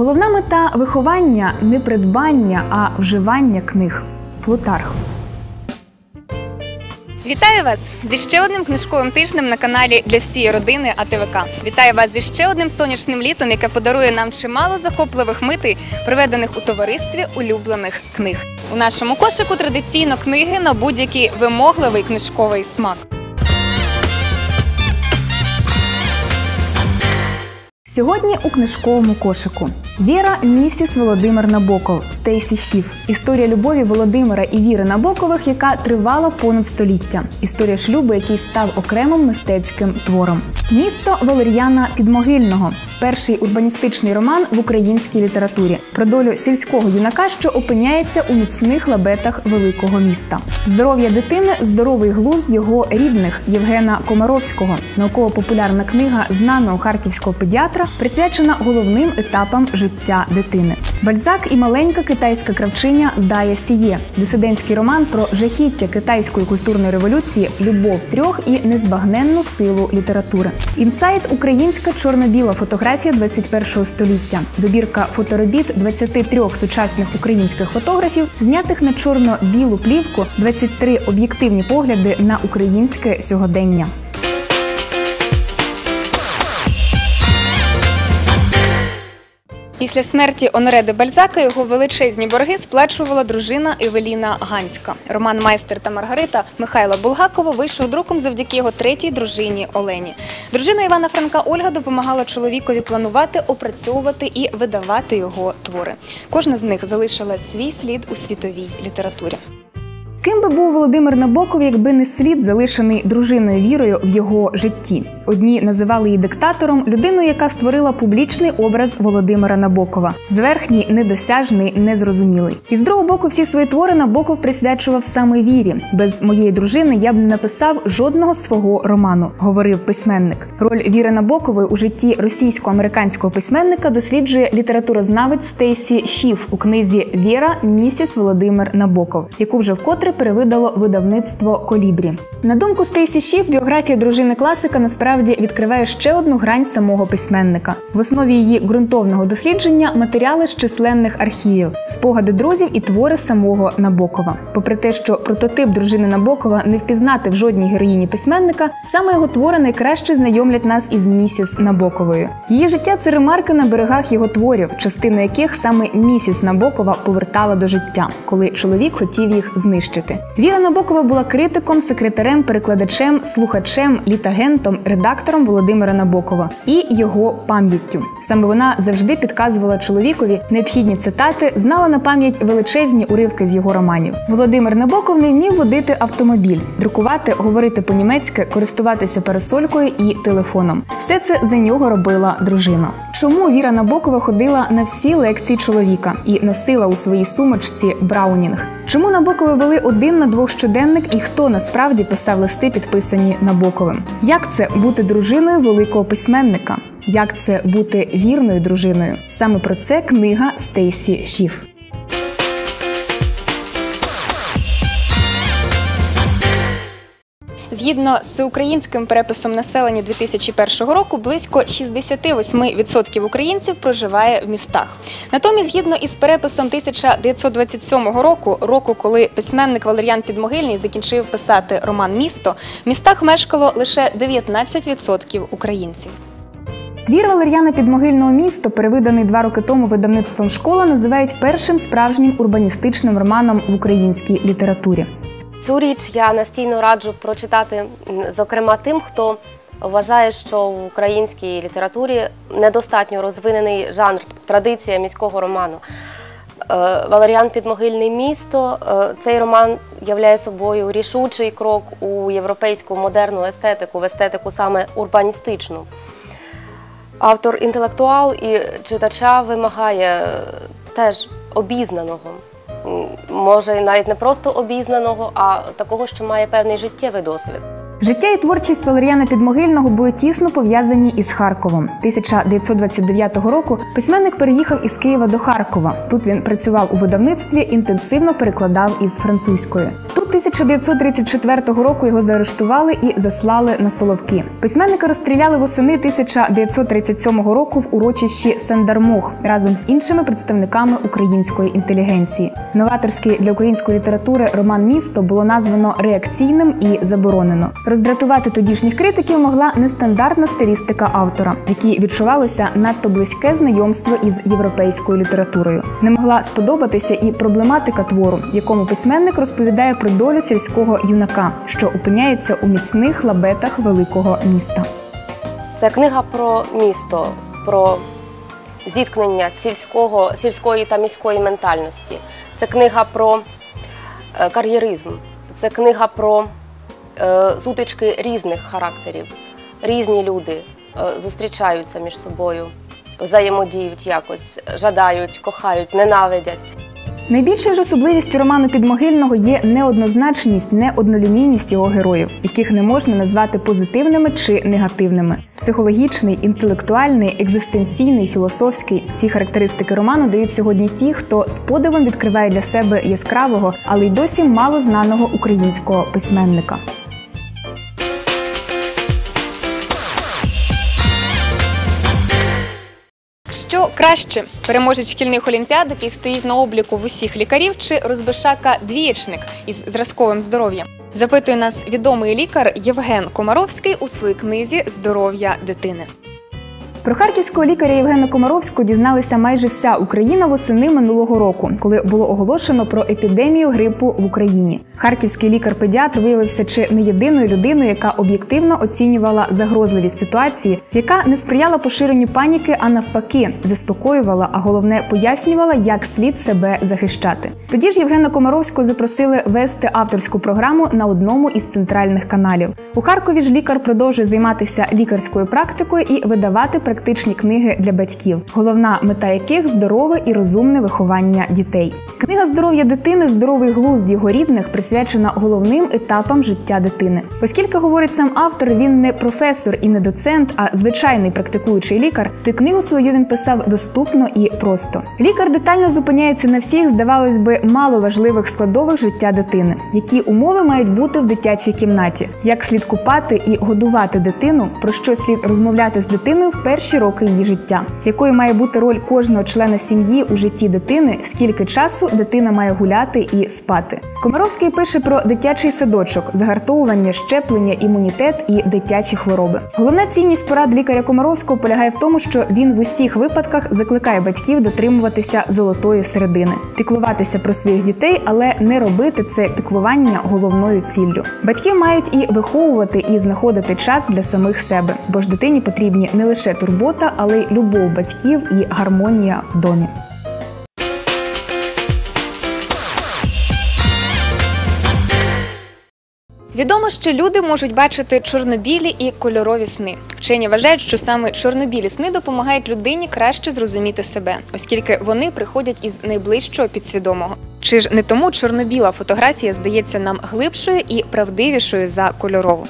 Головна мета виховання не придбання, а вживання книг. Плутарх. Вітаю вас зі ще одним книжковим тижнем на каналі для всієї родини АТВК. Вітаю вас зі ще одним сонячним літом, яке подарує нам чимало захопливих митей, проведених у товаристві улюблених книг. У нашому кошику традиційно книги на будь-який вимогливий книжковий смак. Сьогодні у книжковому кошику Віра місіс Володимир Набоков Стейсі Шіф. Історія любові Володимира і Віри Набокових, яка тривала понад століття. Історія шлюбу, який став окремим мистецьким твором. Місто Валер'яна Підмогильного. Перший урбаністичний роман в українській літературі про долю сільського юнака, що опиняється у міцних лабетах великого міста. Здоров'я дитини здоровий глузд його рідних Євгена Комаровського. Науково-популярна книга знаного харківського педіатра присвячена головним етапам життя дитини. Бальзак і маленька китайська кравчиня Дая Сіє, дисидентський роман про жахіття китайської культурної революції, любов трьох і незбагненну силу літератури. Інсайт українська чорно-біла фотографія 21 століття. Добірка фоторобіт 23 сучасних українських фотографів, знятих на чорно-білу плівку, 23 об'єктивні погляди на українське сьогодення. Після смерті Оноре Бальзака його величезні борги сплачувала дружина Евеліна Ганська. Роман Майстер та Маргарита Михайла Булгакова вийшов друком завдяки його третій дружині Олені. Дружина Івана Франка Ольга допомагала чоловікові планувати, опрацьовувати і видавати його твори. Кожна з них залишила свій слід у світовій літературі. Ким би був Володимир Набоков, якби не слід залишений дружиною вірою в його житті? Одні називали її диктатором, людиною, яка створила публічний образ Володимира Набокова, зверхній, недосяжний, незрозумілий. І з другого боку, всі свої твори Набоков присвячував саме вірі. Без моєї дружини я б не написав жодного свого роману, говорив письменник. Роль Віри Набокової у житті російсько-американського письменника досліджує літературознавець Стейсі Шіф у книзі Віра місіс Володимир Набоков, яку вже вкотре перевидало видавництво Колібрі. На думку Стейсі Шіф, біографія дружини класика насправді відкриває ще одну грань самого письменника. В основі її ґрунтовного дослідження матеріали з численних архівів, спогади друзів і твори самого Набокова. Попри те, що прототип дружини Набокова не впізнати в жодній героїні письменника, саме його твори найкраще знайомлять нас із місіс Набоковою. Її життя це ремарки на берегах його творів, частину яких саме місіс Набокова повертала до життя, коли чоловік хотів їх знищити. Віра Набокова була критиком, секретарем, перекладачем, слухачем, літагентом, редактором Володимира Набокова і його пам'яттю. Саме вона завжди підказувала чоловікові необхідні цитати, знала на пам'ять величезні уривки з його романів. Володимир Набоков не вмів водити автомобіль, друкувати, говорити по-німецьки, користуватися парасолькою і телефоном. Все це за нього робила дружина. Чому Віра Набокова ходила на всі лекції чоловіка і носила у своїй сумочці Браунінг? Чому Набокови вели один на двох щоденник і хто насправді писав листи, підписані Набоковим? Як це бути дружиною великого письменника? Як це бути вірною дружиною? Саме про це книга Стейсі Шіф. Згідно з всеукраїнським переписом населення 2001 року, близько 68% українців проживає в містах. Натомість, згідно із переписом 1927 року, року, коли письменник Валер'ян Підмогильний закінчив писати роман Місто, в містах мешкало лише 19% українців. Твір Валер'яна Підмогильного місто, перевиданий два роки тому видавництвом школа, називають першим справжнім урбаністичним романом в українській літературі. Цю річ я настійно раджу прочитати, зокрема тим, хто вважає, що в українській літературі недостатньо розвинений жанр, традиція міського роману. Е, Валеріан Підмогильне місто. е, Цей роман являє собою рішучий крок у європейську модерну естетику, в естетику саме урбаністичну. Автор інтелектуал і читача вимагає е, теж обізнаного. Може, навіть не просто обізнаного, а такого, що має певний життєвий досвід. Життя і творчість Валеріана Підмогильного були тісно пов'язані із Харковом. 1929 року письменник переїхав із Києва до Харкова. Тут він працював у видавництві, інтенсивно перекладав із французької. Тут 1934 року його заарештували і заслали на Соловки. Письменника розстріляли восени 1937 року в урочищі Сандармох разом з іншими представниками української інтелігенції. Новаторський для української літератури роман Місто було названо реакційним і заборонено. Роздратувати тодішніх критиків могла нестандартна стилістика автора, в якій відчувалося надто близьке знайомство із європейською літературою. Не могла сподобатися і проблематика твору, в якому письменник розповідає про долю сільського юнака, що опиняється у міцних лабетах великого міста. Це книга про місто, про зіткнення сільського, сільської та міської ментальності. Це книга про е, кар'єризм, це книга про е, сутички різних характерів. Різні люди е, зустрічаються між собою, взаємодіють якось, жадають, кохають, ненавидять. Найбільшою ж особливістю роману Підмогильного є неоднозначність, неоднолінійність його героїв, яких не можна назвати позитивними чи негативними. Психологічний, інтелектуальний, екзистенційний, філософський ці характеристики роману дають сьогодні ті, хто з подивом відкриває для себе яскравого, але й досі мало знаного українського письменника. Краще переможець шкільних олімпіад, який стоїть на обліку в усіх лікарів, чи розбишака двієчник із зразковим здоров'ям? Запитує нас відомий лікар Євген Комаровський у своїй книзі Здоров'я дитини. Про харківського лікаря Євгена Комаровського дізналася майже вся Україна восени минулого року, коли було оголошено про епідемію грипу в Україні. Харківський лікар-педіатр виявився чи не єдиною людиною, яка об'єктивно оцінювала загрозливість ситуації, яка не сприяла поширенню паніки, а навпаки, заспокоювала, а головне пояснювала, як слід себе захищати. Тоді ж Євгена Комаровського запросили вести авторську програму на одному із центральних каналів. У Харкові ж лікар продовжує займатися лікарською практикою і видавати практичні книги для батьків, головна мета яких здорове і розумне виховання дітей. Книга здоров'я дитини, здоровий глузд його рідних присвячена головним етапам життя дитини. Оскільки говорить сам автор, він не професор і не доцент, а звичайний практикуючий лікар, то книгу свою він писав доступно і просто. Лікар детально зупиняється на всіх, здавалось би, мало важливих складових життя дитини, які умови мають бути в дитячій кімнаті, як слід купати і годувати дитину, про що слід розмовляти з дитиною в перші роки її життя, якою має бути роль кожного члена сім'ї у житті дитини, скільки часу дитина має гуляти і спати. Комаровський пише про дитячий садочок, загартовування, щеплення, імунітет і дитячі хвороби. Головна цінність порад лікаря Комаровського полягає в тому, що він в усіх випадках закликає батьків дотримуватися золотої середини, піклуватися про своїх дітей, але не робити це піклування головною ціллю. Батьки мають і виховувати, і знаходити час для самих себе, бо ж дитині потрібні не лише турбота, але й любов батьків і гармонія в домі. Відомо, що люди можуть бачити чорнобілі і кольорові сни. Вчені вважають, що саме чорнобілі сни допомагають людині краще зрозуміти себе, оскільки вони приходять із найближчого підсвідомого. Чи ж не тому чорнобіла фотографія здається нам глибшою і правдивішою за кольорову?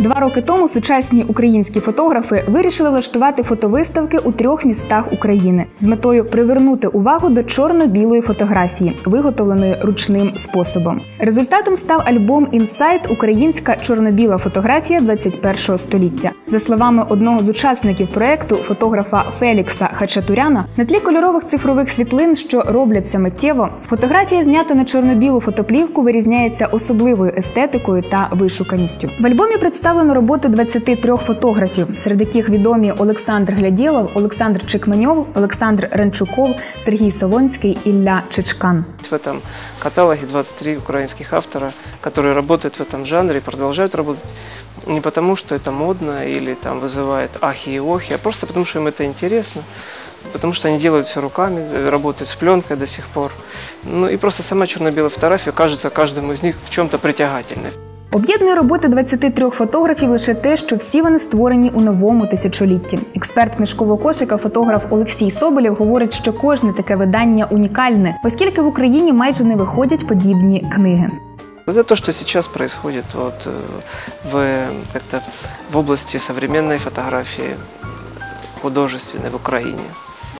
Два роки тому сучасні українські фотографи вирішили влаштувати фотовиставки у трьох містах України з метою привернути увагу до чорно-білої фотографії, виготовленої ручним способом. Результатом став альбом Інсайт Українська чорно-біла фотографія 21 століття. За словами одного з учасників проекту, фотографа Фелікса Хачатуряна, на тлі кольорових цифрових світлин, що робляться миттєво, фотографія знята на чорно-білу фотоплівку вирізняється особливою естетикою та вишуканістю. В альбомі представлено роботи 23 фотографів, серед яких відомі Олександр Глядєлов, Олександр Чекменьов, Олександр Ренчуков, Сергій Солонський, Ілля Чичкан. В этом каталоге 23 украинских автора, которые работают в этом жанре и продолжают работать не потому, что это модно или там вызывает ахи и охи, а просто потому, что им это интересно, потому что они делают все руками, э, работают с пленкой до сих пор. Ну и просто сама черно-белая фотография кажется каждому из них в чем-то притягательной. Об'єднує роботи 23 фотографів лише те, що всі вони створені у новому тисячолітті. Експерт книжкового кошика, фотограф Олексій Соболєв говорить, що кожне таке видання унікальне, оскільки в Україні майже не виходять подібні книги. Это то, что сейчас происходит вот э, в, в области современной фотографии художественной в Украине.